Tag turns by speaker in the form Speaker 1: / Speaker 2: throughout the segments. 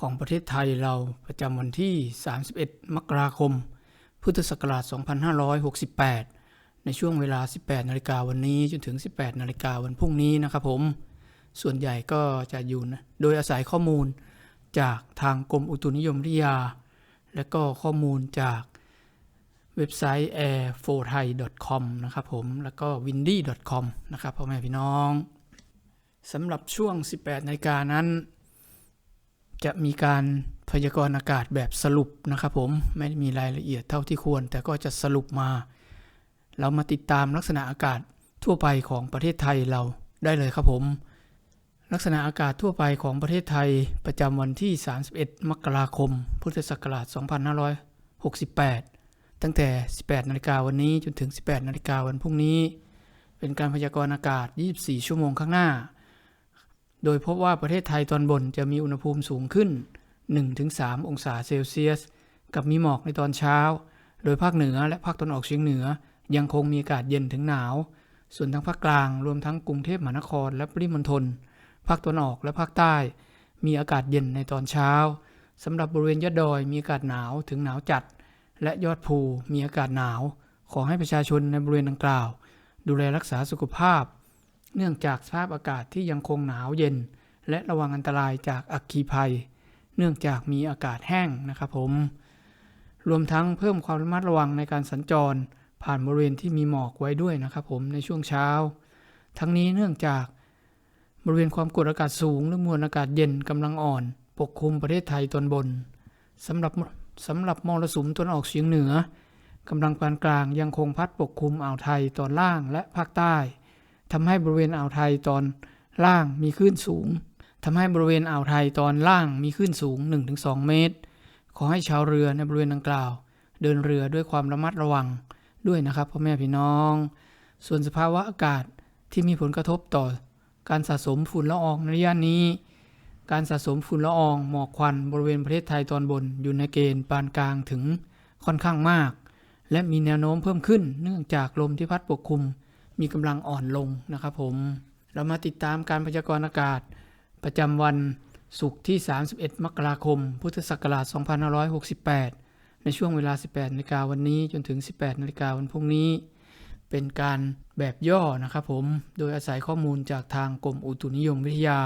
Speaker 1: ของประเทศไทยเราประจำวันที่ 31 มกราคม พุทธศักราช 2568 ในช่วงเวลา 18 นาฬิกาวันนี้จนถึง 18 นาฬิกาวันพรุ่งนี้นะครับผม ส่วนใหญ่ก็จะอยู่นะโดยอาศัยข้อมูลจากทางกรมอุตุนิยมวิทยา และก็ข้อมูลจากเว็บไซต์ airforthai.com นะครับผม แล้วก็ windy.com นะครับพ่อแม่พี่น้องสำหรับช่วง 18 นาฬิกานั้น จะมีการพยากรณ์อากาศแบบสรุปนะครับผมไม่มีรายละเอียดเท่าที่ควร แต่ก็จะสรุปมา เรามาติดตามลักษณะอากาศทั่วไปของประเทศไทยเราได้เลยครับผม ลักษณะอากาศทั่วไปของประเทศไทยประจำวันที่ 31 มกราคม พุทธศักราช 2568 ตั้งแต่ 18 นาฬิกาวันนี้จนถึง 18 นาฬิกาวันพรุ่งนี้ เป็นการพยากรณ์อากาศ 24 ชั่วโมงข้างหน้า โดยพบว่าประเทศไทยตอนบนจะมีอุณหภูมิสูงขึ้น 1-3 องศาเซลเซียส กับมีหมอกในตอนเช้า โดยภาคเหนือและภาคตะวันออกเฉียงเหนือ ยังคงมีอากาศเย็นถึงหนาว ส่วนทางภาคกลางรวมทั้งกรุงเทพมหานครและปริมณฑล ภาคตะวันออกและภาคใต้ มีอากาศเย็นในตอนเช้าสำหรับบริเวณยอดดอยมีอากาศหนาวถึงหนาวจัด และยอดภูมีอากาศหนาว ขอให้ประชาชนในบริเวณดังกล่าว ดูแลรักษาสุขภาพ เนื่องจากสภาพอากาศที่ยังคงหนาวเย็น และระวังอันตรายจากอัคคีภัย เนื่องจากมีอากาศแห้งนะครับผม รวมทั้งเพิ่มความระมัดระวังในการสัญจร ผ่านบริเวณที่มีหมอกไว้ด้วยนะครับผมในช่วงเช้า ทั้งนี้เนื่องจากบริเวณความกดอากาศสูง หรือมวลอากาศเย็นกำลังอ่อน ปกคลุมประเทศไทยตอนบนสำหรับสำหรับมรสุมตะวันออกเฉียงเหนือกำลังปานกลางยังคงพัดปกคลุมอ่าวไทยตอนล่างและภาคใต้ ทำให้บริเวณอ่าวไทยตอนล่างมีคลื่นสูงทำให้บริเวณอ่าวไทยตอนล่างมีคลื่นสูง 1-2 เมตร ขอให้ชาวเรือในบริเวณดังกล่าว เดินเรือด้วยความระมัดระวังด้วยนะครับพ่อแม่พี่น้อง ส่วนสภาวะอากาศที่มีผลกระทบต่อ การสะสมฝุ่นละอองในระยะนี้ การสะสมฝุ่นละอองหมอกควันบริเวณประเทศไทยตอนบนอยู่ในเกณฑ์ปานกลางถึงค่อนข้างมาก และมีแนวโน้มเพิ่มขึ้นเนื่องจากลมที่พัดปกคลุม มีกำลังอ่อนลงนะครับผม เรามาติดตามการพยากรณ์อากาศ ประจำวันศุกร์ที่ 31 มกราคม พุทธศักราช 2568 ในช่วงเวลา 18นาฬิกาวันนี้จนถึง 18นาฬิกาวันพรุ่งนี้ เป็นการแบบย่อนะครับผม โดยอาศัยข้อมูลจากทางกรมอุตุนิยมวิทยา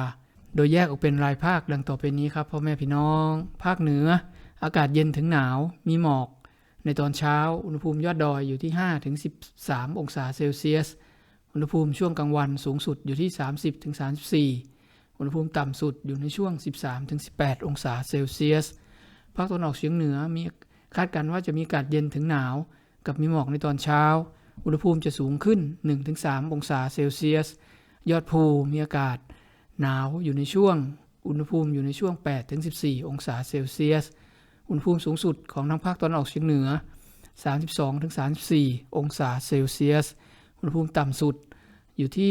Speaker 1: โดยแยกออกเป็นรายภาคดังต่อไปนี้ครับพ่อแม่พี่น้อง ภาคเหนือ อากาศเย็นถึงหนาว มีหมอก ในตอนเช้า อุณหภูมิยอดดอยอยู่ที่5ถึง13 องศาเซลเซียส อุณหภูมิช่วงกลางวันสูงสุดอยู่ที่ 30ถึง34 อุณหภูมิต่ำสุดอยู่ในช่วง 13ถึง18 องศาเซลเซียส ภาคตะวันออกเฉียงเหนือมีคาดการณ์ว่าจะมีอากาศเย็นถึงหนาว กับมีหมอกในตอนเช้า อุณหภูมิจะสูงขึ้น 1-3 องศาเซลเซียส ยอดภูมีอากาศหนาวอยู่ในช่วง อุณหภูมิอยู่ในช่วง 8-14 องศาเซลเซียส อุณหภูมิสูงสุดของทางภาคตะวันออกเฉียงเหนือ 32-34 องศาเซลเซียส อุณหภูมิต่ำสุดอยู่ที่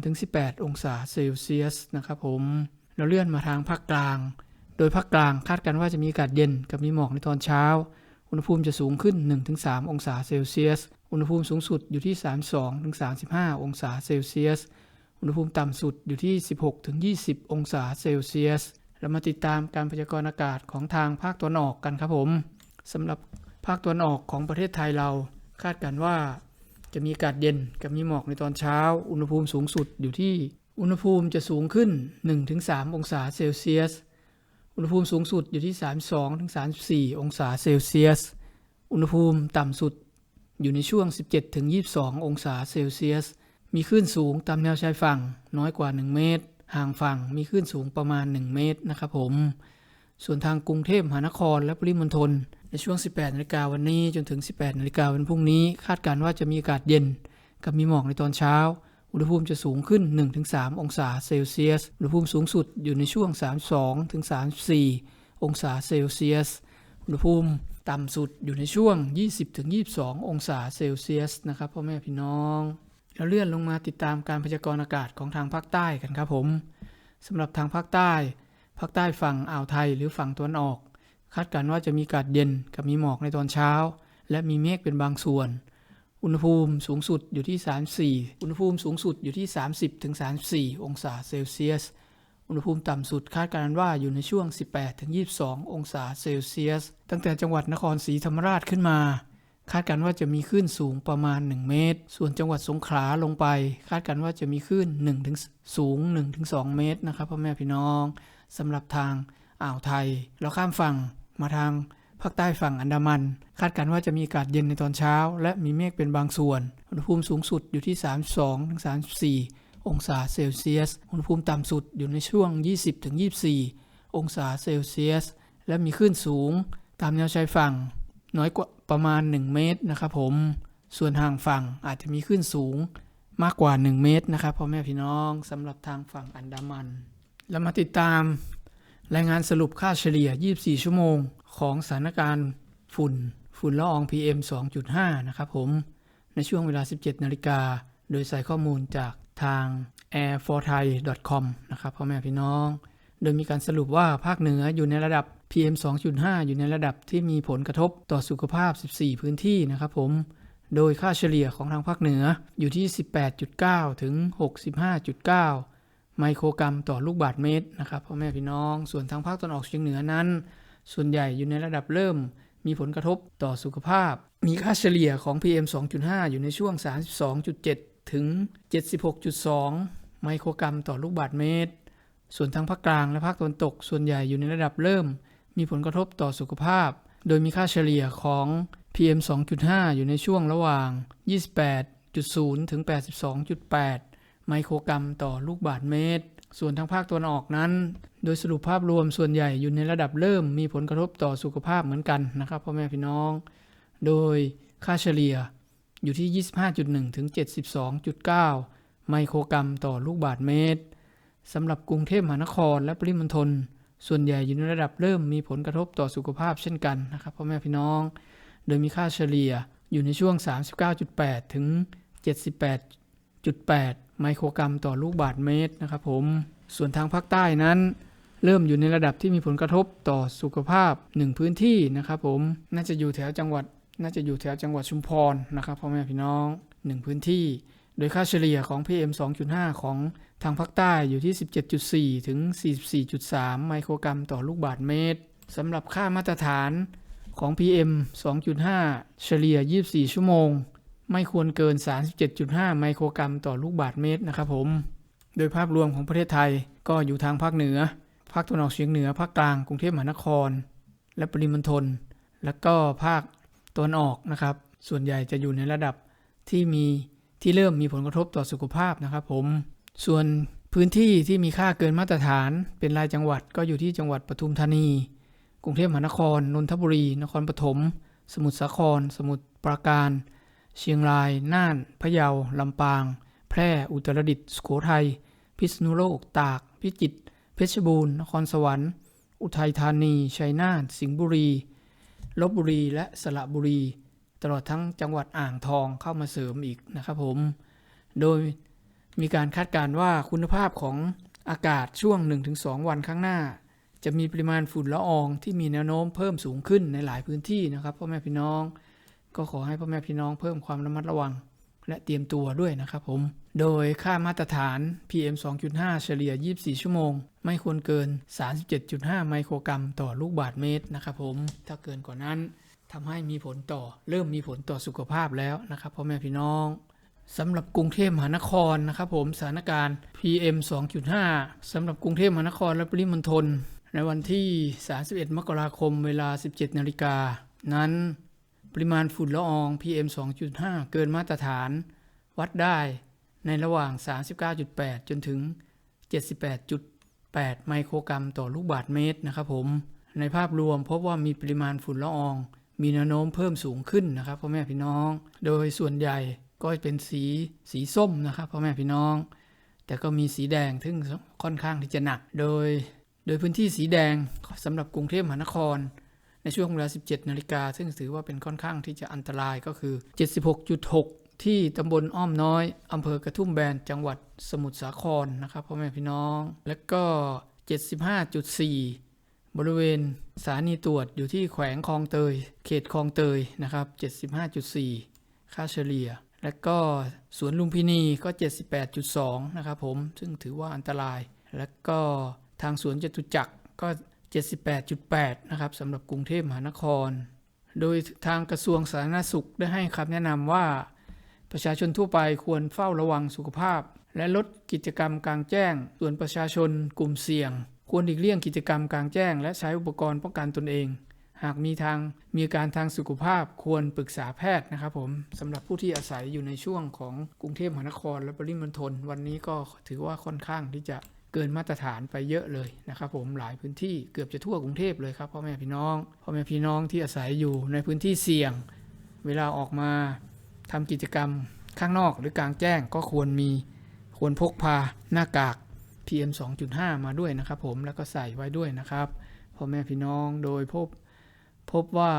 Speaker 1: 13-18 องศาเซลเซียสนะครับผมเราเลื่อนมาทางภาคกลาง โดยภาคกลางคาดกันว่าจะมีอากาศเย็นกับมีหมอกในตอนเช้า อุณหภูมิจะสูงขึ้น 1-3 องศาเซลเซียส อุณหภูมิสูงสุดอยู่ที่ 32-35 องศาเซลเซียส อุณหภูมิต่ำสุดอยู่ที่ 16-20 องศาเซลเซียส เรามาติดตามการพยากรณ์อากาศของทางภาคตะวันออกกันครับผมสำหรับภาคตะวันออกของประเทศไทยเราคาดกันว่า จะมีอากาศเย็นกับมีหมอกในตอนเช้า อุณหภูมิสูงสุดอยู่ที่ อุณหภูมิจะสูงขึ้น 1-3 องศาเซลเซียส อุณหภูมิสูงสุดอยู่ที่ 32-34 องศาเซลเซียส อุณหภูมิต่ำสุดอยู่ในช่วง 17-22 องศาเซลเซียส มีคลื่นสูงตามแนวชายฝั่งน้อยกว่า 1 เมตร ห่างฝั่งมีคลื่นสูงประมาณ 1 เมตรนะครับผม ส่วนทางกรุงเทพมหานครและปริมณฑลในช่วง 18นาฬิกาวันนี้จนถึง 18นาฬิกาวันพรุ่งนี้ คาดการณ์ว่าจะมีอากาศเย็น กับมีหมอกในตอนเช้า อุณหภูมิจะสูงขึ้น 1-3 องศาเซลเซียส อุณหภูมิสูงสุดอยู่ในช่วง 32-34 องศาเซลเซียส อุณหภูมิต่ำสุดอยู่ในช่วง 20-22 องศาเซลเซียสนะครับพ่อแม่พี่น้องแล้วเลื่อนลงมาติดตามการพยากรณ์อากาศของทางภาคใต้กันครับผมสำหรับทางภาคใต้ ภาคใต้ฝั่งอ่าวไทยหรือฝั่งตะวันออก คาดการณ์ว่าจะมีอากาศเย็นกับมีหมอกในตอนเช้า และมีเมฆเป็นบางส่วน อุณหภูมิสูงสุดอยู่ที่ 34 อุณหภูมิสูงสุดอยู่ที่ 30ถึง34 องศาเซลเซียส อุณหภูมิต่ำสุดคาดการณ์ว่าอยู่ในช่วง 18ถึง22 องศาเซลเซียส ตั้งแต่จังหวัดนครศรีธรรมราชขึ้นมาคาดการณ์ว่าจะมีคลื่นสูงประมาณ 1 เมตร ส่วนจังหวัดสงขลาลงไป คาดการณ์ว่าจะมีคลื่น1ถึงสูง1ถึง2เมตรนะครับพ่อแม่พี่น้อง สำหรับทางอ่าวไทย เราข้ามฝั่งมาทางภาคใต้ฝั่งอันดามัน คาดการณ์ว่าจะมีอากาศเย็นในตอนเช้า และมีเมฆเป็นบางส่วน อุณหภูมิสูงสุดอยู่ที่ 32ถึง34 องศาเซลเซียส อุณหภูมิต่ำสุดอยู่ในช่วง 20ถึง24 องศาเซลเซียส และมีคลื่นสูง ตามแนวชายฝั่ง น้อยกว่าประมาณ 1 เมตรนะครับผม ส่วนห่างฝั่งอาจจะมีคลื่นสูงมากกว่า 1 เมตรนะครับพ่อแม่พี่น้องสำหรับทางฝั่งอันดามัน แล้วมาติดตามรายงานสรุปค่าเฉลี่ย 24 ชั่วโมง ของสถานการณ์ฝุ่น ฝุ่นละออง PM 2.5 นะครับผม ในช่วงเวลา 17 นาฬิกา โดยใส่ข้อมูลจากทาง airforthai.com นะครับพ่อแม่พี่น้อง โดยมีการสรุปว่าภาคเหนืออยู่ในระดับ PM 2.5 อยู่ในระดับที่มีผลกระทบต่อสุขภาพ 14 พื้นที่นะครับผม โดยค่าเฉลี่ยของทางภาคเหนืออยู่ที่ 18.9 ถึง 65.9 ไมโครกรัมต่อลูกบาศก์เมตรนะครับพ่อแม่พี่น้อง ส่วนทางภาคตะวันออกเฉียงเหนือนั้น ส่วนใหญ่อยู่ในระดับเริ่ม มีผลกระทบต่อสุขภาพ มีค่าเฉลี่ยของ PM 2.5 อยู่ในช่วง 32.7 ถึง 76.2 ไมโครกรัมต่อลูกบาศก์เมตร ส่วนทางภาคกลางและภาคตะวันตก ส่วนใหญ่อยู่ในระดับเริ่ม มีผลกระทบต่อสุขภาพ โดยมีค่าเฉลี่ยของ PM 2.5 อยู่ในช่วงระหว่าง 28.0 ถึง 82.8 ไมโครกรัมต่อลูกบาศก์เมตร ส่วนทางภาคตะวันออกนั้น โดยสรุปภาพรวมส่วนใหญ่อยู่ในระดับเริ่มมีผลกระทบต่อสุขภาพเหมือนกันนะครับพ่อแม่พี่น้อง โดยค่าเฉลี่ยอยู่ที่ 25.1 ถึง 72.9 ไมโครกรัมต่อลูกบาศก์เมตรสำหรับกรุงเทพมหานครและปริมณฑลส่วนใหญ่อยู่ในระดับเริ่มมีผลกระทบต่อสุขภาพเช่นกันนะครับพ่อแม่พี่น้อง โดยมีค่าเฉลี่ยอยู่ในช่วง 39.8 ถึง 78.8 ไมโครกรัมต่อลูกบาศก์เมตรนะครับผม ส่วนทางภาคใต้นั้น เริ่มอยู่ในระดับที่มีผลกระทบต่อสุขภาพ 1 พื้นที่นะครับผม น่าจะอยู่แถวจังหวัด น่าจะอยู่แถวจังหวัดชุมพรนะครับพ่อแม่พี่น้อง 1 พื้นที่ โดยค่าเฉลี่ยของ PM 2.5 ของทางภาคใต้อยู่ที่ 17.4 ถึง 44.3 ไมโครกรัมต่อลูกบาศก์เมตรสำหรับค่ามาตรฐานของ PM 2.5 เฉลี่ย 24 ชั่วโมง ไม่ควรเกิน 37.5 ไมโครกรัมต่อลูกบาศก์เมตรนะครับผม โดยภาพรวมของประเทศไทยก็อยู่ทางภาคเหนือ ภาคตะวันออกเฉียงเหนือ ภาคกลาง กรุงเทพมหานคร และปริมณฑล และก็ภาคตะวันออกนะครับ ส่วนใหญ่จะอยู่ในระดับที่มีที่เริ่มมีผลกระทบต่อสุขภาพนะครับผม ส่วนพื้นที่ที่มีค่าเกินมาตรฐานเป็นรายจังหวัดก็อยู่ที่จังหวัดปทุมธานี กรุงเทพมหานคร นนทบุรี นครปฐม สมุทรสาคร สมุทรปราการ เชียงราย น่าน พะเยา ลำปาง แพร่ อุตรดิตถ์สุโขทัย พิษณุโลก ตาก พิจิตร เพชรบูรณ์ นครสวรรค์ อุทัยธานี ชัยนาท สิงห์บุรี ลบบุรี และสระบุรี ตลอดทั้งจังหวัดอ่างทองเข้ามาเสริมอีกนะครับผม โดยมีการคาดการณ์ว่าคุณภาพของอากาศช่วง 1-2 วันข้างหน้า จะมีปริมาณฝุ่นละอองที่มีแนวโน้มเพิ่มสูงขึ้นในหลายพื้นที่นะครับพ่อแม่พี่น้อง ก็ขอให้พ่อแม่พี่น้องเพิ่มความระมัดระวัง และเตรียมตัวด้วยนะครับผม โดยค่ามาตรฐาน PM 2.5 เฉลี่ย 24 ชั่วโมง ไม่ควรเกิน 37.5 ไมโครกรัมต่อลูกบาศก์เมตรนะครับผม ถ้าเกินกว่านั้นทำให้มีผลต่อ เริ่มมีผลต่อสุขภาพแล้วนะครับพ่อแม่พี่น้องสำหรับกรุงเทพมหานครนะครับผมสถานการณ์ PM 2.5สำหรับกรุงเทพมหานครและปริมณฑลในวันที่ 31 มกราคมเวลา 17 นาฬิกา นั้น ปริมาณฝุ่นละออง PM 2.5 เกินมาตรฐาน วัดได้ในระหว่าง 39.8 จนถึง 78.8 ไมโครกรัมต่อลูกบาศก์เมตรนะครับผม ในภาพรวมพบว่ามีปริมาณฝุ่นละออง มีแนวโน้มเพิ่มสูงขึ้นนะครับพ่อแม่พี่น้อง โดยส่วนใหญ่ก็เป็นสีสีส้มนะครับพ่อแม่พี่น้อง แต่ก็มีสีแดงซึ่งค่อนข้างที่จะหนัก โดย โดยพื้นที่สีแดงสำหรับกรุงเทพมหานคร ในช่วงเวลา 17 นาฬิกา ซึ่งถือว่าเป็นค่อนข้างที่จะอันตรายก็คือ 76.6 ที่ตำบลอ้อมน้อยอำเภอกระทุ่มแบนจังหวัดสมุทรสาครนะครับพ่อแม่พี่น้อง และก็ 75.4 บริเวณสถานีตรวจอยู่ที่แขวงคลองเตย เขตคลองเตยนะครับ 75.4 ค่าเฉลี่ย และก็สวนลุมพินีก็ 78.2 นะครับผม ซึ่งถือว่าอันตราย และก็ทางสวนจตุจักรก็ 78.8 นะครับสำหรับกรุงเทพมหานคร โดยทางกระทรวงสาธารณสุขได้ให้คำแนะนำว่า ประชาชนทั่วไปควรเฝ้าระวังสุขภาพ และลดกิจกรรมกลางแจ้ง ส่วนประชาชนกลุ่มเสี่ยง ควรหลีกเลี่ยงกิจกรรมกลางแจ้ง และใช้อุปกรณ์ป้องกันตนเอง หากมีทางมีอาการทางสุขภาพควรปรึกษาแพทย์นะครับผมสำหรับผู้ที่อาศัยอยู่ในช่วงของกรุงเทพมหานคร และปริมณฑลวันนี้ก็ถือว่าค่อนข้างที่จะ กินมาตรฐานไปเยอะเลยนะครับผมหลายพื้นที่เกือบจะทั่วกรุงเทพเลยครับพ่อแม่พี่น้องพ่อแม่พี่น้องที่อาศัยอยู่ในพื้นที่เสี่ยง เวลาออกมาทำกิจกรรมข้างนอกหรือกลางแจ้งก็ควรมีควรพกพาหน้ากาก PM 2.5 มาด้วยนะครับผมแล้วก็ใส่ไว้ด้วยนะครับพ่อแม่พี่น้องโดยพบพบว่า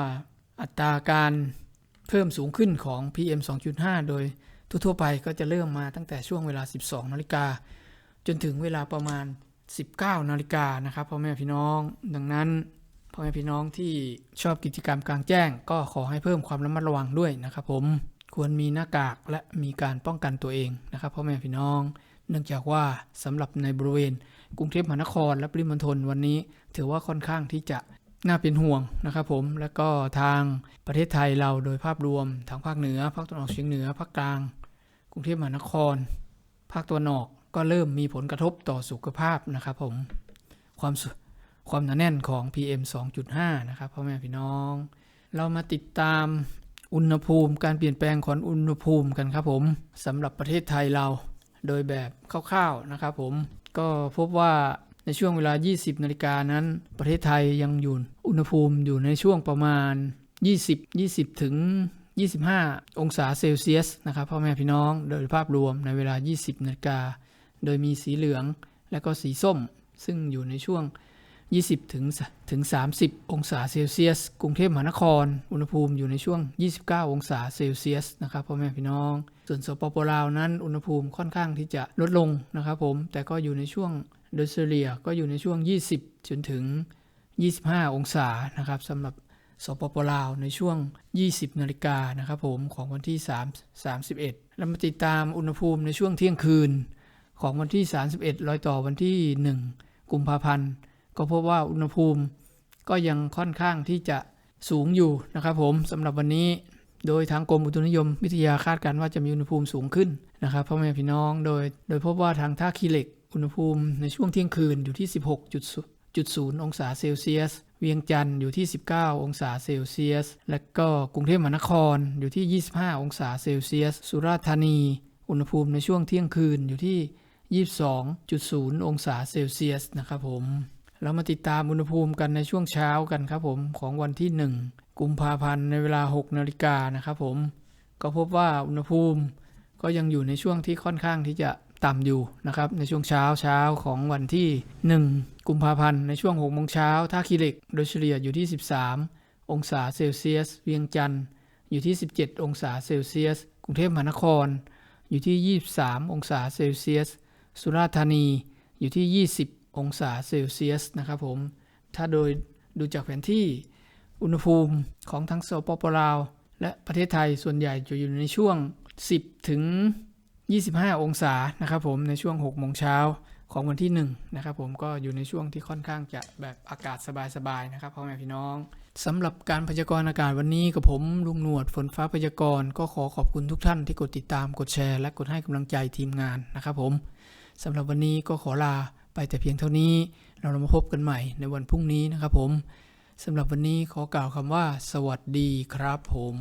Speaker 1: อัตราการเพิ่มสูงขึ้นของ PM 2.5 โดยทั่วๆไปก็จะเริ่มมาตั้งแต่ช่วงเวลา 12นาฬิกา จนถึงเวลาประมาณ 19นาฬิกานะครับพ่อแม่พี่น้อง ดังนั้นพ่อแม่พี่น้องที่ชอบกิจกรรมกลางแจ้ง ก็ขอให้เพิ่มความระมัดระวังด้วยนะครับ ผมควรมีหน้ากากและมีการป้องกันตัวเองนะครับพ่อแม่พี่น้อง เนื่องจากว่าสำหรับในบริเวณ กรุงเทพมหานครและปริมณฑลวันนี้ ถือว่าค่อนข้างที่จะน่าเป็นห่วงนะครับผมและก็ทางประเทศไทยเราโดยภาพรวมทางภาคเหนือภาคตะวันออกเฉียงเหนือภาคกลาง กรุงเทพมหานคร ภาคตะวันออก ก็เริ่มมีผลกระทบต่อสุขภาพนะครับผมความความหนาแน่นของ PM 2.5 นะครับพ่อแม่พี่น้อง เรามาติดตามอุณหภูมิการเปลี่ยนแปลงของอุณหภูมิกันครับผมสำหรับประเทศไทยเรา โดยแบบคร่าวๆนะครับผมก็พบว่าในช่วงเวลา 20 นาฬิกานั้น ประเทศไทยยังอยู่อุณหภูมิอยู่ในช่วงประมาณ 20 20 ถึง 25 องศาเซลเซียสนะครับพ่อแม่พี่น้องโดยภาพรวมในเวลา 20 นาฬิกา โดยมีสีเหลืองและก็สีส้ม ซึ่งอยู่ในช่วง 20ถึงถึง 30 องศาเซลเซียส กรุงเทพมหานคร อุณหภูมิอยู่ในช่วง 29 องศาเซลเซียสนะครับพ่อแม่พี่น้อง ส่วนสปปลาวนั้น อุณหภูมิค่อนข้างที่จะลดลงนะครับผม แต่ก็อยู่ในช่วงโดยเฉลี่ยก็อยู่ในช่วง 20 จนถึง 25 องศานะครับสำหรับสปปลาวในช่วง 20 นาฬิกานะครับผมของวันที่ 3 31 แล้วมาติดตามอุณหภูมิในช่วงเที่ยงคืน ของวันที่ 31 รอยต่อวันที่ 1 กุมภาพันธ์ ก็พบว่าอุณหภูมิก็ยังค่อนข้างที่จะสูงอยู่นะครับผมสำหรับวันนี้ โดยทางกรมอุตุนิยม วิทยาคาดการณ์ว่าจะมีอุณหภูมิสูงขึ้นนะครับพ่อแม่พี่น้องโดย โดยพบว่าทางท่าขี้เหล็กอุณหภูมิในช่วงเที่ยงคืนอยู่ที่ 16.0 องศาเซลเซียส เวียงจันทร์อยู่ที่ 19 องศาเซลเซียส และก็กรุงเทพมหานครอยู่ที่ 25 องศาเซลเซียส สุราษฎร์ธานี อุณหภูมิในช่วงเที่ยงคืนอยู่ที่ 22.0 องศาเซลเซียสนะครับผม เรามาติดตามอุณหภูมิกันในช่วงเช้ากันครับผมของวันที่ 1 กุมภาพันธ์ในเวลา 6 นาฬิกานะครับผม ก็พบว่าอุณหภูมิก็ยังอยู่ในช่วงที่ค่อนข้างที่จะต่ำอยู่นะครับในช่วงเช้าเช้าของวันที่ 1 กุมภาพันธ์ในช่วง6โมงเช้าท่าขี้เหล็กโดยเฉลี่ยอยู่ที่ 13 องศาเซลเซียส เวียงจันทร์อยู่ที่ 17 องศาเซลเซียส กรุงเทพมหานคร อยู่ที่ 23 องศาเซลเซียส สุราษฎร์ธานีอยู่ที่ 20 องศาเซลเซียสนะครับผม ถ้าโดยดูจากแผนที่อุณหภูมิของทั้งสปปลาว และประเทศไทยส่วนใหญ่จะอยู่ในช่วง 10 ถึง 25 องศานะครับผมในช่วง 6 โมงเช้าของวันที่หนึ่งนะครับผมก็อยู่ในช่วงที่ค่อนข้างจะแบบอากาศสบายๆนะครับพ่อแม่พี่น้องสำหรับการพยากรณ์อากาศวันนี้กับผมลุงหนวดฝนฟ้าพยากรณ์ก็ขอขอบคุณทุกท่านที่กดติดตามกดแชร์ และกดให้กำลังใจทีมงานนะครับผม สำหรับวันนี้ก็ขอลาไปแต่เพียงเท่านี้ เรามาพบกันใหม่ในวันพรุ่งนี้นะครับผมสำหรับวันนี้ขอกล่าวคำว่า สวัสดีครับผม